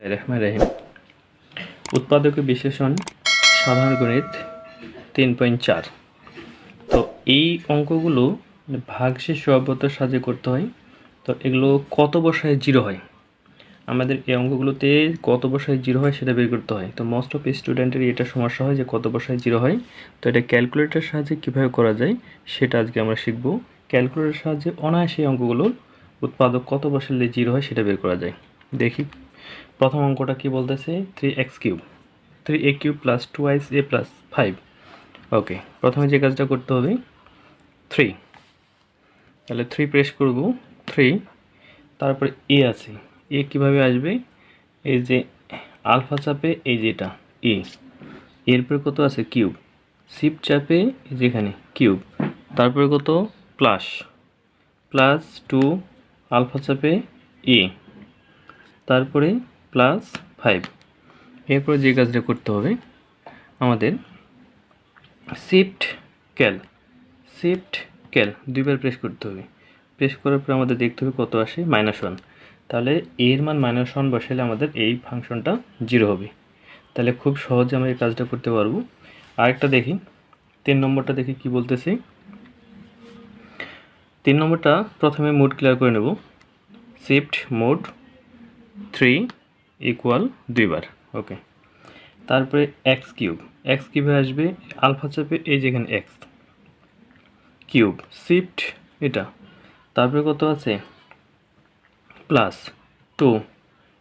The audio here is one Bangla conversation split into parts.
রহমান রহিম। উৎপাদক বিশ্লেষণ সাধারণ গণিত তিন পয়েন্ট চার। তো এই অঙ্কগুলো ভাগশেষ সহবতার সাহায্যে করতে হয়। তো এগুলো কত বসায় জিরো হয়? আমাদের এই অঙ্কগুলোতে কত বসায় জিরো হয় সেটা বের করতে হয়। তো মোস্ট অফ স্টুডেন্টের এটা সমস্যা হয় যে কত বসায় জিরো হয়। তো এটা ক্যালকুলেটার সাহায্যে কীভাবে করা যায় সেটা আজকে আমরা শিখব। ক্যালকুলেটার সাহায্যে অনায়াসে অঙ্কগুলোর উৎপাদক কত বসালে জিরো হয় সেটা বের করা যায়। দেখি। প্রথম অঙ্কটা কি বলতেছে? Three x cube three a cube plus two ice a plus five okay প্রথমে যে কাজটা করতে হবে থ্রি তাহলে থ্রি প্রেস করব থ্রি তারপরে এ আছে। এ কীভাবে আসবে? এই যে আলফা চাপে এই যেটা এ এরপরে কত আছে? কিউব সিপ চাপে যেখানে কিউব তারপরে কত? প্লাস প্লাস টু আলফা চাপে এ তারপরে প্লাস ফাইভ এরপরে যে কাজটা করতে হবে, আমাদের শিফট ক্যাল শিফট ক্যাল দুইবার প্রেস করতে হবে। প্রেস করার পর আমাদের দেখতে হবে কত আসে? মাইনাস ওয়ান তাহলে এর মান মাইনাস ওয়ান বসালে আমাদের এই ফাংশনটা জিরো হবে। তাহলে খুব সহজে আমরা এই কাজটা করতে পারব। আরেকটা দেখি। তিন নম্বরটা দেখি কি বলতেছি। তিন নম্বরটা প্রথমে মোড ক্লিয়ার করে নেব। শিফট মোড থ্রি ইকুয়াল দুইবার ওকে তারপরে এক্স কিউব এক্স কিউবে আসবে আলফা চাপে, এই যেখানে এক্স কিউব শিফট এটা। তারপরে কত আছে? Plus two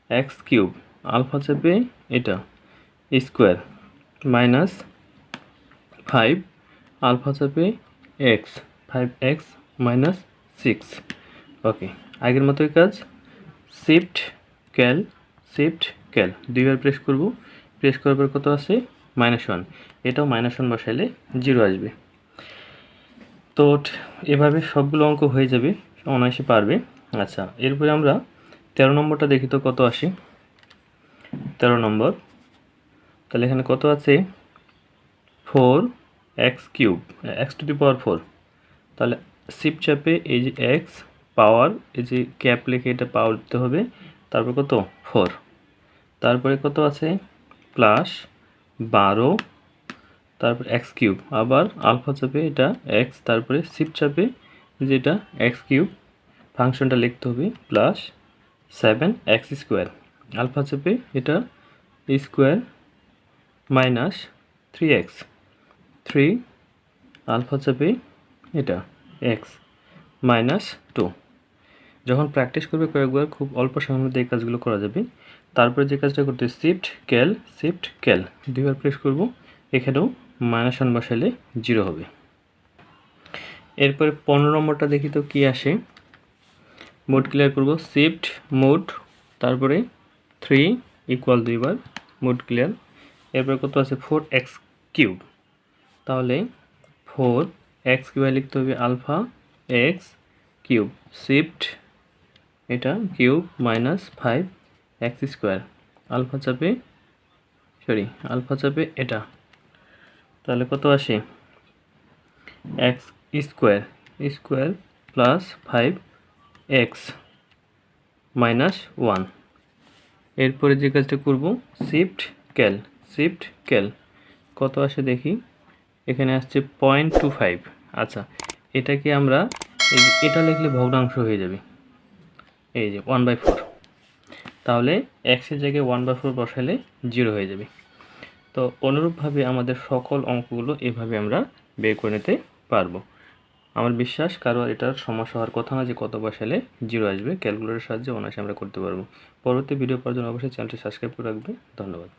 x cube alpha চাপে, এটা স্কোয়ার মাইনাস ফাইভ আলফা চাপে x five x minus six okay আগের মতোই কাজ শিফট ক্যাল শিফট ক্যাল দুইবার প্রেস করব। প্রেস করার পর কত আছে? মাইনাস ওয়ান এটাও মাইনাস ওয়ান বসাইলে জিরো আসবে। তো এভাবে সবগুলো অঙ্ক হয়ে যাবে, অনায়াসে পারবে। আচ্ছা এরপরে আমরা তেরো নম্বরটা দেখি তো কত আসে? তেরো নম্বর। তাহলে এখানে কত আছে? Four x cube x to the power four তাহলে সিপ চাপে এই যে এক্স পাওয়ার এই যে ক্যাপ লিখে এটা পাওয়ার দিতে হবে। তারপর কত? ফোর। তারপরে কত আছে? প্লাস বারো। তারপর এক্স কিউব। আবার আলফা চাপে এটা এক্স, তারপরে সিপ চাপে যেটা এক্স কিউব, ফাংশনটা লিখতে হবে plus seven x square. Alpha চাপে এটা square minus three x. Three, alpha চাপে এটা এক্স মাইনাস টু। যখন প্র্যাকটিস করবে কয়েকবার, খুব অল্প সময়ের মধ্যে এই কাজগুলো করা যাবে। তারপরে যে কাজটা করতে শিফট ক্যাল শিফট ক্যাল দুইবার প্রেস করব। এখানেও মাইনাস ওয়ান বসালে জিরো হবে। এরপরে পনেরো নম্বরটা দেখি তো কী আসে। মোড ক্লিয়ার করব শিফট মোড তারপরে থ্রি ইকুয়াল দুইবার মোড ক্লিয়ার এরপরে কত আছে? ফোর এক্স কিউব তাহলে ফোর এক্স কিউবে লিখতে হবে আলফা এক্স কিউব শিফট এটা cube minus five x square. Alpha চাপে, সরি, আলফা চাপে এটা। তাহলে কত আসে? X square square plus five x minus one. এরপরে যে কাজটা করব, শিফট ক্যাল শিফট ক্যাল। কত আসে দেখি? এখানে আসছে পয়েন্ট টু ফাইভ। আচ্ছা এটাকে আমরা এটা লিখলে ভগ্নাংশ হয়ে যাবে। এই যে ওয়ান বাই ফোর তাহলে এক্সের জায়গায় ওয়ান বাই ফোর বসালে জিরো হয়ে যাবে। তো অনুরূপভাবে আমাদের সকল অঙ্কগুলো এভাবে আমরা বের করে নিতে পারব। আমার বিশ্বাস কারও এটার সমস্যা হওয়ার কথা না যে কত বসালে জিরো আসবে। ক্যালকুলেটারের সাহায্যে অনায়াসে আমরা করতে পারব। পরবর্তী ভিডিও পাওয়ার জন্য অবশ্যই চ্যানেলটি সাবস্ক্রাইব করে রাখবে। ধন্যবাদ।